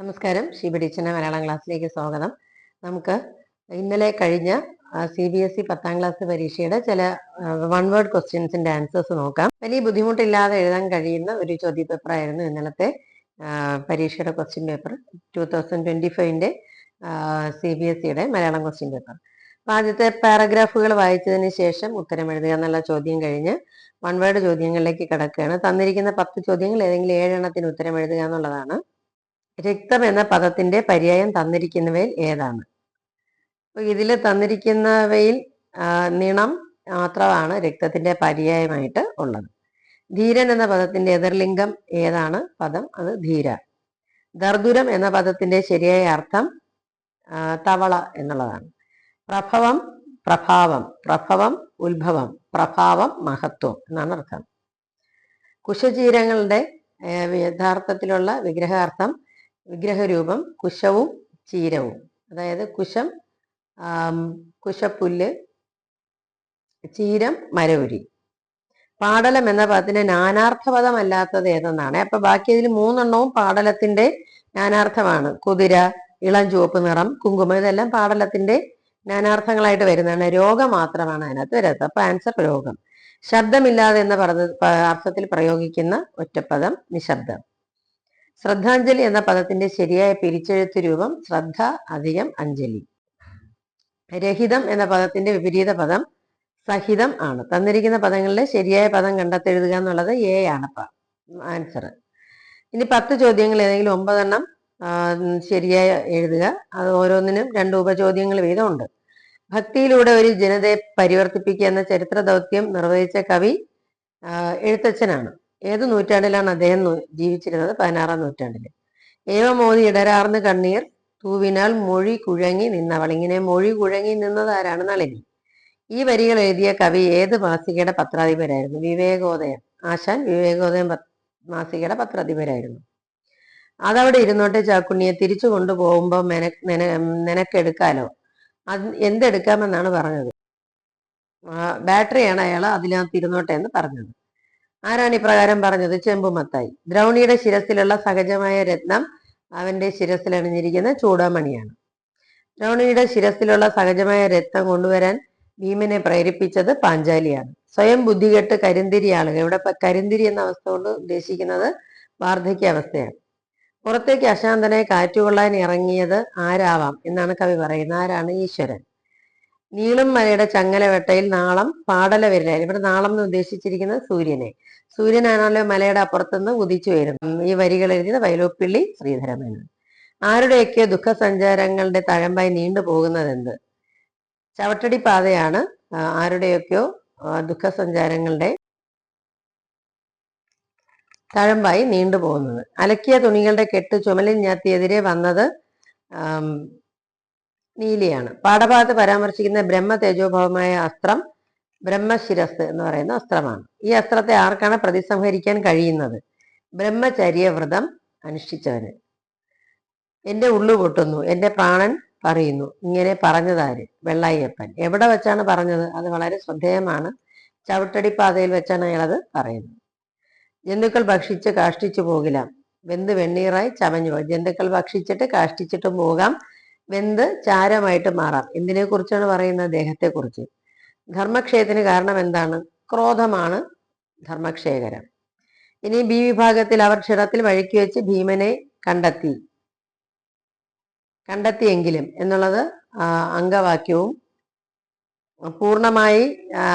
നമസ്കാരം. ഷീബിഡിച്ചന മലയാളം ക്ലാസ്സിലേക്ക് സ്വാഗതം. നമുക്ക് ഇന്നലെ കഴിഞ്ഞ സി ബി എസ് ഇ പത്താം ക്ലാസ് പരീക്ഷയുടെ ചില വൺ വേർഡ് ക്വസ്റ്റ്യൻസിന്റെ ആൻസേഴ്സ് നോക്കാം. വലിയ ബുദ്ധിമുട്ടില്ലാതെ എഴുതാൻ കഴിയുന്ന ഒരു ചോദ്യ പേപ്പർ ആയിരുന്നു ഇന്നലത്തെ പരീക്ഷയുടെ question paper two thousand twenty ഫൈവിന്റെ C B S ഇയുടെ മലയാളം ക്വസ്റ്റ്യൻ പേപ്പർ അപ്പൊ ആദ്യത്തെ പാരഗ്രാഫുകൾ വായിച്ചതിന് ശേഷം ഉത്തരം എഴുതുക എന്നുള്ള ചോദ്യം കഴിഞ്ഞ് വൺ വേർഡ് ചോദ്യങ്ങളിലേക്ക് കിടക്കുകയാണ്. തന്നിരിക്കുന്ന പത്ത് ചോദ്യങ്ങൾ ഏതെങ്കിലും ഏഴെണ്ണത്തിന് ഉത്തരം എഴുതുക എന്നുള്ളതാണ്. രക്തം എന്ന പദത്തിന്റെ പര്യായം തന്നിരിക്കുന്നവയിൽ ഏതാണ്? ഇതിൽ തന്നിരിക്കുന്നവയിൽ നിണം മാത്രമാണ് രക്തത്തിന്റെ പര്യായമായിട്ട് ഉള്ളത്. ധീരൻ എന്ന പദത്തിന്റെ എതിർലിംഗം ഏതാണ് പദം? അത് ധീര. ദർദുരം എന്ന പദത്തിന്റെ ശരിയായ അർത്ഥം തവള എന്നുള്ളതാണ്. പ്രഭവം പ്രഭാവം പ്രഭവം ഉത്ഭവം പ്രഭാവം മഹത്വം എന്നാണ് അർത്ഥം. കുശചീരങ്ങളുടെ യഥാർത്ഥത്തിലുള്ള വിഗ്രഹാർത്ഥം വിഗ്രഹരൂപം കുശവും ചീരവും. അതായത് കുശം കുശപ്പുല്ല് ചീരം മരവുരി. പാടലം എന്ന പദത്തിന് നാനാർത്ഥപദമല്ലാത്തത് ഏതെന്നാണ്. അപ്പൊ ബാക്കി ഇതിൽ മൂന്നെണ്ണവും പാടലത്തിന്റെ നാനാർത്ഥമാണ്. കുതിര ഇളം ചുവപ്പ് നിറം കുങ്കുമം ഇതെല്ലാം പാടലത്തിന്റെ നാനാർത്ഥങ്ങളായിട്ട് വരുന്നതാണ്. രോഗം മാത്രമാണ് അതിനകത്ത് വരാത്തത് അപ്പൊ ആൻസർ രോഗം. ശബ്ദമില്ലാതെ എന്ന പറഞ്ഞ അർത്ഥത്തിൽ പ്രയോഗിക്കുന്ന ഒറ്റപ്പദം നിശബ്ദം. ശ്രദ്ധാഞ്ജലി എന്ന പദത്തിന്റെ ശരിയായ പിരിച്ചെഴുത്ത് രൂപം ശ്രദ്ധ അധികം അഞ്ജലി. രഹിതം എന്ന പദത്തിന്റെ വിപരീത പദം സഹിതം ആണ്. തന്നിരിക്കുന്ന പദങ്ങളിലെ ശരിയായ പദം കണ്ടെത്തെഴുതുക എന്നുള്ളത് എ ആണ് ആൻസർ ഇനി പത്ത് ചോദ്യങ്ങൾ ഏതെങ്കിലും ഒമ്പതെണ്ണം ശരിയായി എഴുതുക. അത് ഓരോന്നിനും രണ്ട് ഉപചോദ്യങ്ങൾ വീതമുണ്ട്. ഭക്തിയിലൂടെ ഒരു ജനതയെ പരിവർത്തിപ്പിക്കുക എന്ന ചരിത്ര ദൗത്യം നിർവഹിച്ച കവി എഴുത്തച്ഛനാണ്. ഏത് നൂറ്റാണ്ടിലാണ് അദ്ദേഹം ജീവിച്ചിരുന്നത്? പതിനാറാം നൂറ്റാണ്ടിൽ. ഏവമോദി ഇടരാർന്ന് കണ്ണീർ തൂവിനാൽ മൊഴി കുഴങ്ങി നിന്നവൾ. ഇങ്ങനെ മൊഴി കുഴങ്ങി നിന്നതാരാണ് നളിനി? ഈ വരികൾ എഴുതിയ കവി ഏത് മാസികയുടെ പത്രാധിപരായിരുന്നു? വിവേകോദയം. ആശാൻ വിവേകോദയം മാസികയുടെ പത്രാധിപരായിരുന്നു. അതവിടെ ഇരുന്നോട്ടെ ചാക്കുണ്ണിയെ തിരിച്ചു കൊണ്ടുപോകുമ്പോൾ നിനക്കെടുക്കാലോ അത് എന്തെടുക്കാമെന്നാണ് പറഞ്ഞത്. ബാറ്ററിയാണ് അയാൾ അതിനകത്ത് ഇരുന്നോട്ടെ എന്ന് പറഞ്ഞത്. ആരാണ് ഇപ്രകാരം പറഞ്ഞത്? ചെമ്പുമത്തായി ദ്രൗണിയുടെ ശിരസിലുള്ള സഹജമായ രത്നം അവന്റെ ശിരസിൽ അണിഞ്ഞിരിക്കുന്ന ചൂടാമണിയാണ്. ദ്രൗണിയുടെ ശിരസിലുള്ള സഹജമായ രത്നം കൊണ്ടുവരാൻ ഭീമനെ പ്രേരിപ്പിച്ചത് പാഞ്ചാലിയാണ്. സ്വയം ബുദ്ധികെട്ട് കരിന്തിരി ആളുകൾ ഇവിടെ കരിന്തിരി എന്ന അവസ്ഥ കൊണ്ട് ഉദ്ദേശിക്കുന്നത് വാർദ്ധക്യ അവസ്ഥയാണ്. പുറത്തേക്ക് അശാന്തനെ കാറ്റുകൊള്ളാൻ ഇറങ്ങിയത് ആരാവാം എന്നാണ് കവി പറയുന്നത്. ആരാണ്? ഈശ്വരൻ. നീളും മലയുടെ ചങ്ങലവെട്ടയിൽ നാളം പാടല വരില്ല ഇവിടെ നാളം എന്ന് ഉദ്ദേശിച്ചിരിക്കുന്നത് സൂര്യനെ. സൂര്യനാണല്ലോ മലയുടെ അപ്പുറത്തുനിന്ന് ഉദിച്ചു വരുന്നത്. ഈ വരികൾ എഴുതിയത് വൈലോപ്പിള്ളി ശ്രീധരമേനോൻ ആരുടെയൊക്കെ ദുഃഖസഞ്ചാരങ്ങളുടെ തഴമ്പായി നീണ്ടു പോകുന്നത് എന്ത് ചവട്ടടി പാതയാണ് ആരുടെയൊക്കെയോ ദുഃഖ ദുഃഖസഞ്ചാരങ്ങളുടെ തഴമ്പായി നീണ്ടു പോകുന്നത്. അലക്കിയ തുണികളുടെ കെട്ട് ചുമലിൽ ഞാത്തിയെതിരെ വന്നത് നീലിയാണ്. പാഠഭാഗത്ത് പരാമർശിക്കുന്ന ബ്രഹ്മ തേജോഭാവമായ അസ്ത്രം ബ്രഹ്മശിരസ് എന്ന് പറയുന്ന അസ്ത്രമാണ്. ഈ അസ്ത്രത്തെ ആർക്കാണ് പ്രതിസംഹരിക്കാൻ കഴിയുന്നത്? ബ്രഹ്മചര്യ വ്രതം അനുഷ്ഠിച്ചവന്. എന്റെ ഉള്ളു പൊട്ടുന്നു എന്റെ പ്രാണൻ പറയുന്നു ഇങ്ങനെ പറഞ്ഞതാര്? വെള്ളായിയപ്പൻ. എവിടെ വെച്ചാണ് പറഞ്ഞത്? അത് വളരെ ശ്രദ്ധേയമാണ്. ചവിട്ടടി പാതയിൽ വെച്ചാണ് അയാളത് പറയുന്നത്. ജന്തുക്കൾ ഭക്ഷിച്ച് കാഷ്ടിച്ചു പോകില്ല. വെന്ത് വെണ്ണീറായി ചമഞ്ഞു പോകും ജന്തുക്കൾ ഭക്ഷിച്ചിട്ട് കാഷ്ടിച്ചിട്ടും പോകാം. വെന്ത് ചാരമായിട്ട് മാറാം. എന്തിനെ കുറിച്ചാണ് പറയുന്നത്? ദേഹത്തെ കുറിച്ച് ധർമ്മക്ഷയത്തിന് കാരണം എന്താണ്? ക്രോധമാണ് ധർമ്മക്ഷയകരം. ഇനി ബി വിഭാഗത്തിൽ അവർ ക്ഷണത്തിൽ വഴുക്കി വെച്ച് ഭീമനെ കണ്ടെത്തി. കണ്ടെത്തിയെങ്കിലും എന്നുള്ളത് അംഗവാക്യവും പൂർണമായി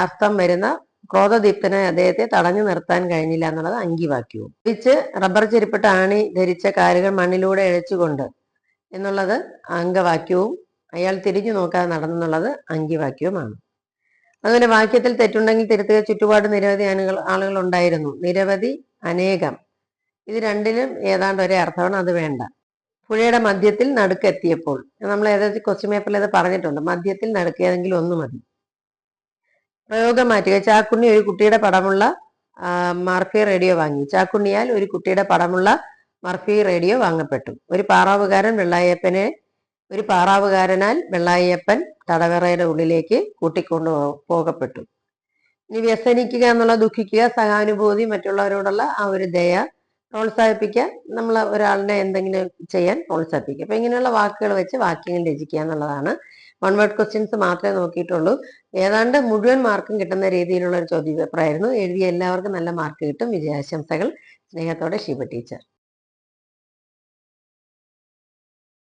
അർത്ഥം വരുന്ന ക്രോധദീപ്തനെ അദ്ദേഹത്തെ തടഞ്ഞു നിർത്താൻ കഴിഞ്ഞില്ല എന്നുള്ളത് അങ്കിവാക്യവും. തിരിച്ച് റബ്ബർ ചെരുപ്പിട്ട് ആണി ധരിച്ച കാലുകൾ മണ്ണിലൂടെ ഇഴച്ചുകൊണ്ട് എന്നുള്ളത് അംഗവാക്യവും അയാൾ തിരിഞ്ഞു നോക്കാതെ നടന്നെന്നുള്ളത് അങ്കിവാക്യവുമാണ്. അങ്ങനെ വാക്യത്തിൽ തെറ്റുണ്ടെങ്കിൽ തിരുത്തുക ചുറ്റുപാട് നിരവധി ആളുകൾ ഉണ്ടായിരുന്നു. നിരവധി അനേകം. ഇത് രണ്ടിലും ഏതാണ്ട് ഒരേ അർത്ഥമാണ് അത് വേണ്ട. പുഴയുടെ മധ്യത്തിൽ നടുക്കെത്തിയപ്പോൾ നമ്മൾ ഏതായാലും ക്വസ്റ്റ്യൻ പേപ്പറിൽ അത് പറഞ്ഞിട്ടുണ്ട് മധ്യത്തിൽ നടുക്ക് ഏതെങ്കിലും ഒന്ന് മതി. പ്രയോഗം മാറ്റുക. ചാക്കുണ്ണി ഒരു കുട്ടിയുടെ പടമുള്ള മാർഫിയ റേഡിയോ വാങ്ങി. ചാക്കുണ്ണിയാൽ ഒരു കുട്ടിയുടെ പടമുള്ള മർഫി റേഡിയോ വാങ്ങപ്പെട്ടു. ഒരു പാറാവുകാരൻ വെള്ളായപ്പനെ ഒരു പാറാവുകാരനാൽ വെള്ളായപ്പൻ തടവറയുടെ ഉള്ളിലേക്ക് കൂട്ടിക്കൊണ്ടു പോകപ്പെട്ടു. ഇനി വ്യസനിക്കുക എന്നുള്ള ദുഃഖിക്കുക സഹാനുഭൂതി മറ്റുള്ളവരോടുള്ള ആ ഒരു ദയ പ്രോത്സാഹിപ്പിക്കുക നമ്മൾ ഒരാളിനെ എന്തെങ്കിലും ചെയ്യാൻ പ്രോത്സാഹിപ്പിക്കുക. അപ്പൊ ഇങ്ങനെയുള്ള വാക്കുകൾ വെച്ച് വാക്യങ്ങൾ രചിക്കുക എന്നുള്ളതാണ്. വൺ വേർഡ് ക്വസ്റ്റ്യൻസ് മാത്രമേ നോക്കിയിട്ടുള്ളൂ. ഏതാണ്ട് മുഴുവൻ മാർക്കും കിട്ടുന്ന രീതിയിലുള്ള ഒരു ചോദ്യപേപ്പറായിരുന്നു. എഴുതിയ എല്ലാവർക്കും നല്ല മാർക്ക് കിട്ടും. വിജയാശംസകൾ. സ്നേഹത്തോടെ ശിവ ടീച്ചർ.